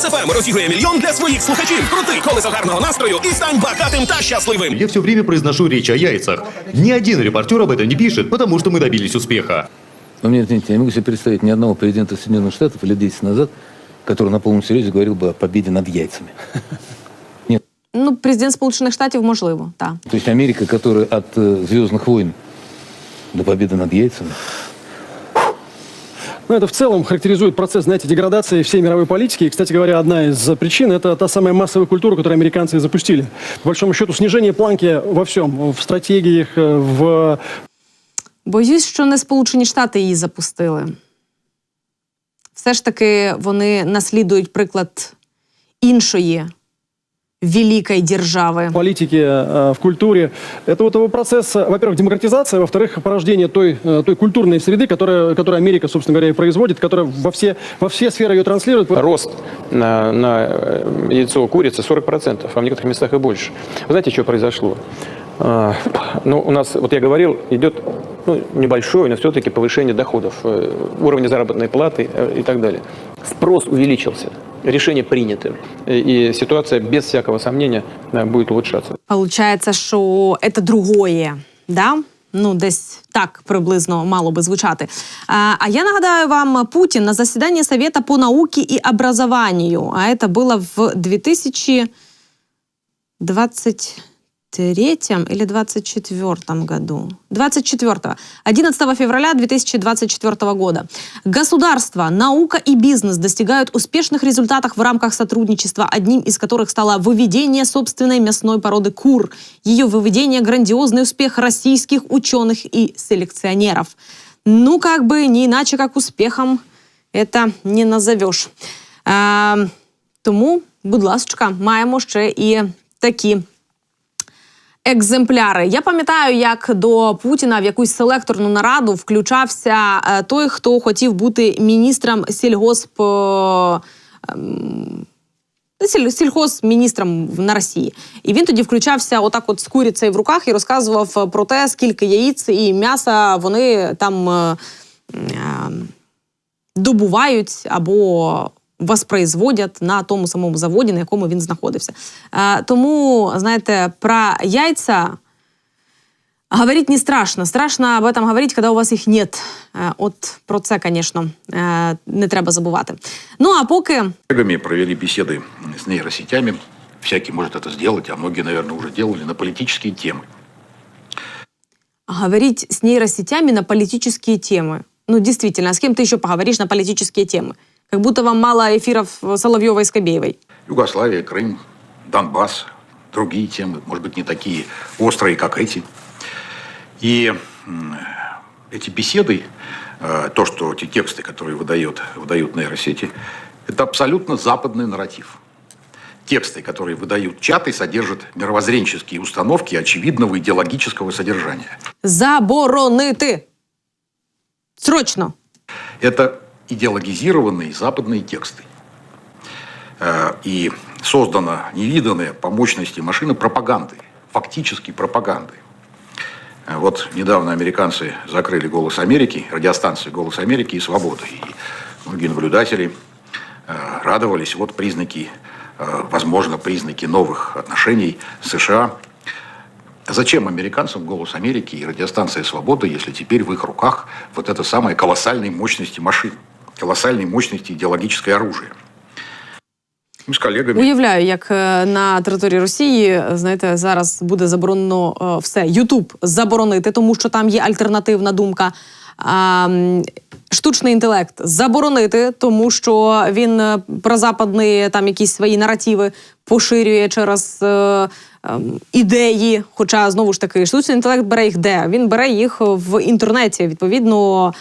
Рус.ФМ розігрує мільйон для своїх слухачів. Крути колесо гарного настрою і стань багатим та щасливим. Я все время произношу речь о яйцах. Ни один репортер об этом не пишет, потому что мы добились успеха. Но мне, извините, я не могу себе представить ни одного президента Соединенных Штатов лет 10 назад, который на полном серьезе говорил бы о победе над яйцами. Нет. Ну, президент Сполучених Штатів, можливо, так. То есть Америка, которая от э, «Звездных войн» до победы над яйцами. Ну, это в целом характеризует процесс, знаете, деградации всей мировой политики. И, кстати говоря, одна из причин – это та самая массовая культура, которую американцы запустили. По большому счету, снижение планки во всем. В стратегиях, э, в Боюсь, що не Сполучені Штати її запустили. Все ж таки вони наслідують приклад іншої великої держави. политике, э, в культуре. Это вот его процесс, э, во-первых, демократизация, во-вторых, порождение той, э, той культурной среды, которая, которую Америка, собственно говоря, и производит, которая во все, во все сферы ее транслирует. Рост на, на яйцо курицы 40%, а в некоторых местах и больше. Вы знаете, что произошло? Ну, у нас, вот я говорил, идет ну, небольшое, но все-таки повышение доходов, уровня заработной платы и так далее. Спрос увеличился, решение принято, э, и ситуация без всякого сомнения э, будет улучшаться. Получається, що це другое, да? Ну, десь так приблизно мало би звучати. А, а я нагадаю вам, Путін на засіданні Совета по науке и образованию, а это было в 2023 или 24 году. 24. 11 февраля 2024 года. Государство, наука и бизнес достигают успешных результатов в рамках сотрудничества, одним из которых стало выведение собственной мясной породы кур. Ее выведение – грандиозный успех российских ученых и селекционеров. Ну, как бы не иначе, как успехом это не назовешь. Е, тому, будь ласка, маємо ще і такі екземпляри. Я пам'ятаю, як до Путіна в якусь селекторну нараду включався е, той, хто хотів бути міністром сільгосп. е, ем, сільхозміністром на Росії. І він тоді включався отак от з курицею в руках і розказував е, про те, скільки яїць і м'яса вони там е, е, добувають або воспроизводять на тому самому заводі, на якому він знаходився. Е, тому, знаєте, про яйця говорить не страшно. Страшно об этом говорить, коли у вас їх нет. Е, От про це, звісно, е, не треба забувати. Ну а поки коллегами провели беседы с нейросетями. Всякий может это сделать, а многие, наверное, уже делали на политические темы. говорить с нейросетями на политические темы. Ну, действительно, а с кем ты еще поговоришь на политические темы? Как будто вам мало эфиров Соловьевой и Скобеевой. Югославия, Крым, Донбасс, другие темы, может быть, не такие острые, как эти. И эти беседы, э, то, что эти тексты, которые выдает, выдают нейросети, это абсолютно западный нарратив. Тексты, которые выдают чаты, содержат мировоззренческие установки очевидного идеологического содержания. Заборонити! Срочно! Это идеологизированные западные тексты. Э, И создана невиданная по мощности машина пропаганды, фактически пропаганды. Э, Вот недавно американцы закрыли «Голос Америки», радиостанцию «Голос Америки» и «Свобода». И многие наблюдатели э, радовались. Вот признаки, возможно, признаки новых отношений США. Зачем американцам «Голос Америки» и радиостанция «Свобода», если теперь в их руках вот это самое колоссальной мощности машин, колоссальной мощности идеологическое оружие? Мы с коллегами... Уявляю, як е, на території Росії, знаєте, зараз буде заборонено е, все. Ютуб заборонити, тому що там є альтернативна думка. Штучний інтелект заборонити, тому що він е, прозападні там якісь свої наративи поширює через ідеї. Хоча знову ж таки, штучний інтелект бере їх де? Він бере їх в інтернеті, відповідно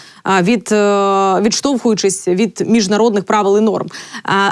від е, відштовхуючись від міжнародних правил і норм.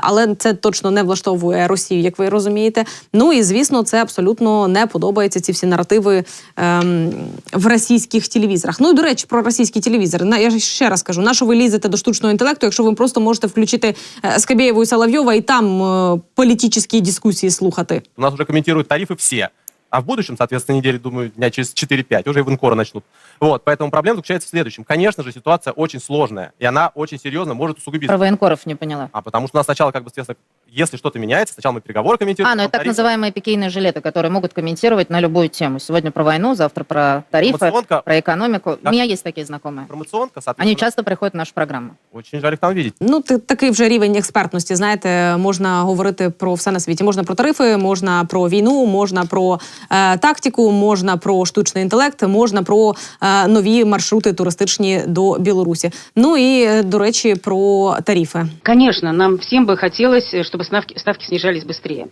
Але це точно не влаштовує Росію, як ви розумієте. Ну і звісно, це абсолютно не подобається. Ці всі наративи ем, в російських телевізорах. Ну і до речі, про російські телевізори. Я ще раз кажу, на що ви лізете до штучного інтелекту, якщо ви просто можете включити е, Скабєєву і Соловйова і там е, політичні дискусії слухати. У нас уже комментируют тарифы все. А в будущем, соответственно, недели, думаю, дня через 4-5 уже и военкоры начнут. Вот, поэтому проблема заключается в следующем. Конечно же, ситуация очень сложная, и она очень серьезно может усугубиться. Про военкоров не поняла. А потому что у нас сначала, как бы, соответственно, если что-то меняется, сначала мы переговоры комментируем. А, ну это потом так тарифы. называемые пикейные жилеты, которые могут комментировать на любую тему. Сегодня про войну, завтра про тарифы, Информационка. про экономику. Да. У меня есть такие знакомые. Информационка, Они соответственно, часто приходят в нашу программу. очень жаль их там видеть. Ну, ти- такий вже рівень експертності. Знаєте, можна говорити про все на світі. Можна про тарифи, можна про війну, можна про е, тактику, можна про штучний інтелект, можна про е, нові маршрути туристичні до Білорусі. Ну і е, до речі, про тарифи. Конечно, нам всем бы хотелось, э, чтобы ставки, ставки снижались быстрее.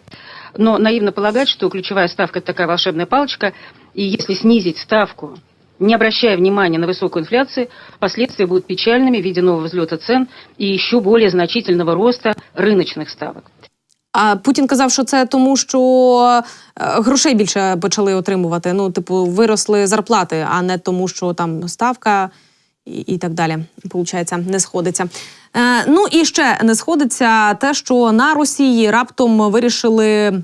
Но наивно полагать, что ключевая ставка – это такая волшебная палочка, и если снизить ставку, не обращая внимания на высокую инфляцию, последствия будут печальными в виде нового взлета цен и еще более значительного роста рыночных ставок. А Путін казав, що це тому, що е, грошей більше почали отримувати. Ну, типу, виросли зарплати, а не тому, що там ставка і, і так далі. Получається, не сходиться. Е, ну і ще не сходиться те, що на Росії раптом вирішили.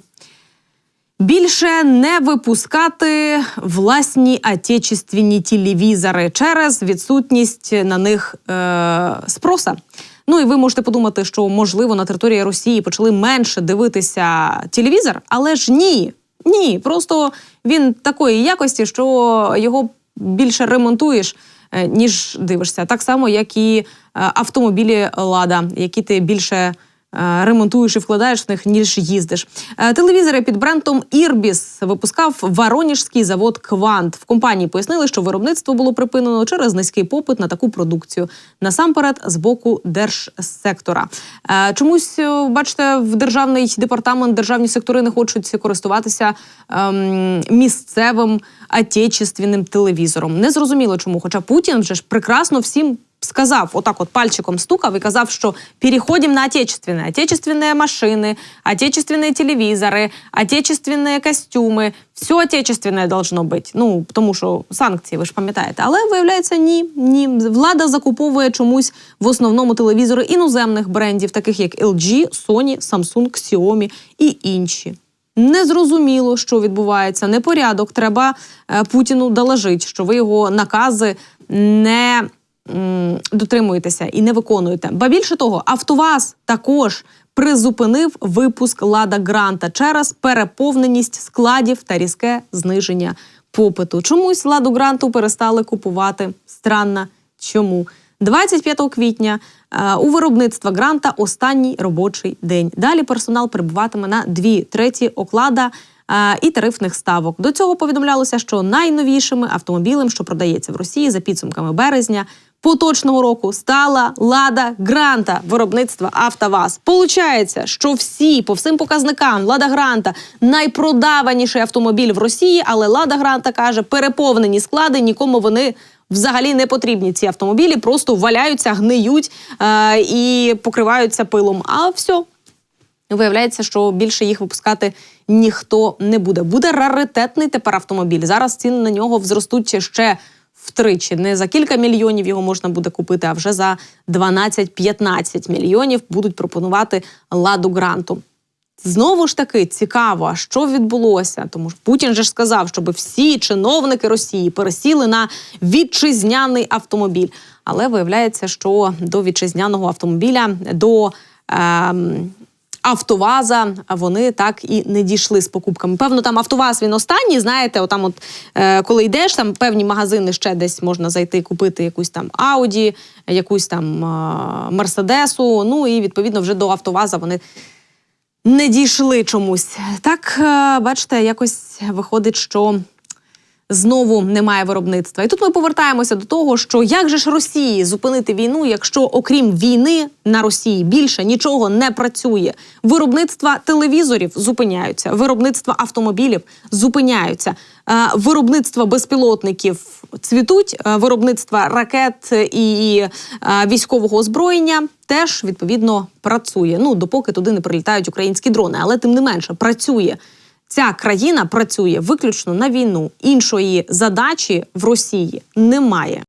Більше не випускати власні отечественні телевізори через відсутність на них е, спроса. Ну і ви можете подумати, що можливо на території Росії почали менше дивитися телевізор, але ж ні. Ні, просто він такої якості, що його більше ремонтуєш, ніж дивишся. Так само, як і е, автомобілі Лада, які ти більше е, ремонтуєш і вкладаєш в них, ніж їздиш. Е, Телевізори під брендом Ірбіс випускав Воронежський завод Квант. В компанії пояснили, що виробництво було припинено через низький попит на таку продукцію. Насамперед, з боку держсектора. Е, Чомусь, е, бачите, в державний департамент державні сектори не хочуть користуватися ем, місцевим отечественним телевізором. Незрозуміло чому. Хоча Путін вже ж прекрасно всім сказав, отак от пальчиком стукав і казав, що переходимо на отечественне. Отечественные машины, отечественные телевізори, отечественные костюми. Все отечественне должно бути. Ну, тому що санкції, ви ж пам'ятаєте. Але виявляється, ні, ні. Влада закуповує чомусь в основному телевізори іноземних брендів, таких як LG, Sony, Samsung, Xiaomi і інші. Незрозуміло, що відбувається, непорядок. Треба е, Путіну доложити, що ви його накази не дотримуєтеся і не виконуєте. Ба більше того, Автоваз також призупинив випуск Лада Гранта через переповненість складів та різке зниження попиту. Чомусь ладу гранту перестали купувати. Странно. Чому? 25 квітня е, у виробництва гранта останній робочий день. Далі персонал перебуватиме на дві треті оклада е, і тарифних ставок. До цього повідомлялося, що найновішими автомобілем, що продається в Росії за підсумками березня. Поточного року стала Лада Гранта виробництва Автоваз. Получається, що всі по всім показникам Лада Гранта найпродаваніший автомобіль в Росії, але Лада Гранта каже, переповнені склади, нікому вони взагалі не потрібні. Ці автомобілі просто валяються, гниють е- і покриваються пилом. А все, Виявляється, що більше їх випускати ніхто не буде. Буде раритетний тепер автомобіль. Зараз ціни на нього взростуть ще втричі. Не за кілька мільйонів його можна буде купити, а вже за 12-15 мільйонів будуть пропонувати ладу гранту. Знову ж таки цікаво, що відбулося, тому що Путін же ж сказав, щоб всі чиновники Росії пересіли на вітчизняний автомобіль. Але виявляється, що до вітчизняного автомобіля, до ем, Автоваза вони так і не дійшли з покупками. Певно, там Автоваз він останній. Знаєте, отам, от е, коли йдеш, там певні магазини ще десь можна зайти купити якусь там Ауді, якусь там е, Мерседесу. Ну і відповідно вже до Автоваза вони не дійшли чомусь. Так, е, бачите, якось виходить, що знову немає виробництва. І тут ми повертаємося до того, що як же ж Росії зупинити війну, якщо окрім війни на Росії більше нічого не працює. Виробництва телевізорів зупиняються, виробництва автомобілів зупиняються, е, виробництва безпілотників цвітуть, е, виробництва ракет і е, військового озброєння теж відповідно працює. Ну допоки туди не прилітають українські дрони, але тим не менше працює. Ця країна працює виключно на війну. Іншої задачі в Росії немає.